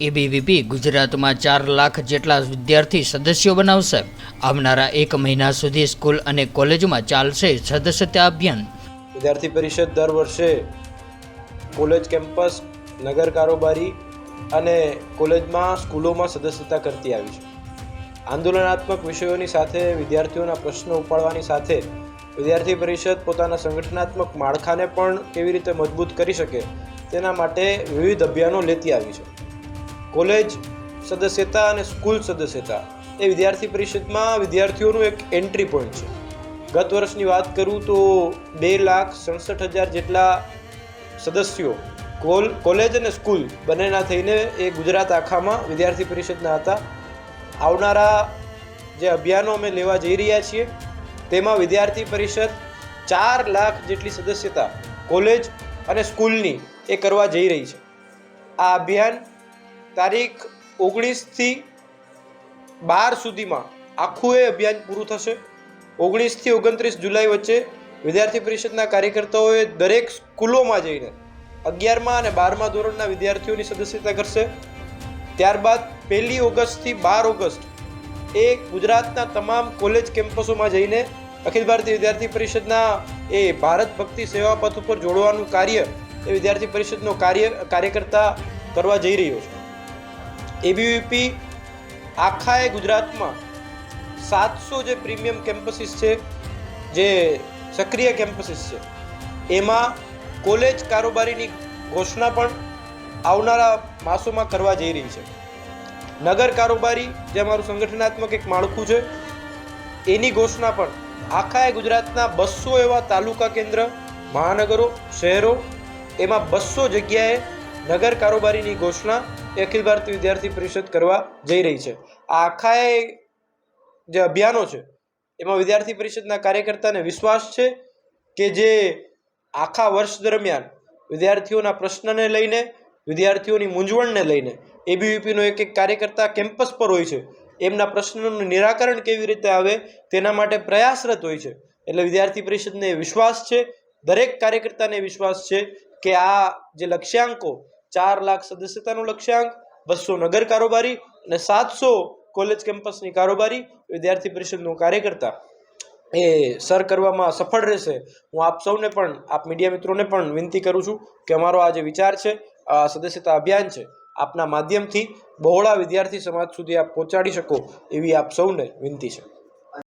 ABVP ગુજરાતમાં ચાર લાખ જેટલા વિદ્યાર્થી સદસ્યો બનાવશે. આવનારા એક મહિના સુધી સ્કૂલ અને કોલેજમાં ચાલશે સદસ્યતા અભિયાન. વિદ્યાર્થી પરિષદ દર વર્ષે કોલેજ કેમ્પસ, નગર કારોબારી અને કોલેજમાં સ્કૂલોમાં સદસ્યતા કરતી આવી છે. આંદોલનાત્મક વિષયોની સાથે, વિદ્યાર્થીઓના પ્રશ્નો ઉપાડવાની સાથે વિદ્યાર્થી પરિષદ પોતાના સંગઠનાત્મક માળખાને પણ કેવી રીતે મજબૂત કરી શકે તેના માટે વિવિધ અભિયાનો લેતી આવી છે. કોલેજ સદસ્યતા અને સ્કૂલ સદસ્યતા. એ વિદ્યાર્થી પરિષદમાં વિદ્યાર્થીઓનું એક એન્ટ્રી પોઈન્ટ છે. ગત વર્ષની વાત કરું તો બે લાખ સડસઠ હજાર જેટલા સદસ્યો કોલ, કોલેજ અને સ્કૂલ બંનેના થઈને એ ગુજરાત આખામાં વિદ્યાર્થી પરિષદના હતા. આવનારા જે અભિયાનો અમે લેવા જઈ રહ્યા છીએ, તેમાં વિદ્યાર્થી પરિષદ ચાર લાખ જેટલી સદસ્યતા કોલેજ અને સ્કૂલની એ કરવા જઈ રહી છે. આ અભિયાન તારીખ ઓગણીસથી બાર સુધીમાં આખું એ અભિયાન પૂરું થશે. ઓગણીસથી ઓગણત્રીસ જુલાઈ વચ્ચે વિદ્યાર્થી પરિષદના કાર્યકર્તાઓએ દરેક સ્કૂલોમાં જઈને અગિયારમા અને બારમા ધોરણના વિદ્યાર્થીઓની સદસ્યતા કરશે. ત્યારબાદ પહેલી ઓગસ્ટથી બાર ઓગસ્ટ એ ગુજરાતના તમામ કોલેજ કેમ્પસોમાં જઈને અખિલ ભારતીય વિદ્યાર્થી પરિષદના એ ભારત ભક્તિ સેવા પથ ઉપર જોડવાનું કાર્ય એ વિદ્યાર્થી પરિષદનો કાર્ય, કાર્યકર્તા કરવા જઈ રહ્યો છે. એબીવીપી આખા ગુજરાતમાં સાતસો જે પ્રીમિયમ કેમ્પસીસ છે, જે સક્રિય કેમ્પસીસ છે, એમાં કોલેજ કારોબારીની ઘોષણા પણ આવનારા માસોમાં કરવા જઈ રહી છે. નગર કારોબારી, જે અમારું સંગઠનાત્મક એક માળખું છે, એની ઘોષણા પણ આખા ગુજરાતના બસો એવા તાલુકા કેન્દ્ર, મહાનગરો, શહેરો, એમાં બસો જગ્યાએ નગર કારોબારીની ઘોષણા અખિલ ભારતીય વિદ્યાર્થી પરિષદ કરવા જઈ રહી છે. આ આખા જે અભિયાનો છે, એમાં વિદ્યાર્થી પરિષદના કાર્યકર્તાને વિશ્વાસ છે કે જે આખા વર્ષ દરમિયાન વિદ્યાર્થીઓના પ્રશ્નને લઈને, વિદ્યાર્થીઓની મૂંઝવણને લઈને એબીવીપીનો એક એક કાર્યકર્તા કેમ્પસ પર હોય છે, એમના પ્રશ્નોનું નિરાકરણ કેવી રીતે આવે તેના માટે પ્રયાસરત હોય છે. એટલે વિદ્યાર્થી પરિષદને વિશ્વાસ છે, દરેક કાર્યકર્તાને વિશ્વાસ છે કે આ જે લક્ષ્યાંકો ચાર લાખ સદસ્યતાનો લક્ષ્યાંક, બસો નગર કારોબારી અને સાતસો કોલેજ કેમ્પસની કારોબારી વિદ્યાર્થી પરિષદનો કાર્યકર્તા. એ સર કરવામાં સફળ રહેશે. હું આપ સૌને પણ, આપ મીડિયા મિત્રોને પણ વિનંતી કરું છું કે અમારો આ જે વિચાર છે, આ સદસ્યતા અભિયાન છે, આપના માધ્યમથી બહોળા વિદ્યાર્થી સમાજ સુધી આપ પહોંચાડી શકો એવી આપ સૌને વિનંતી છે.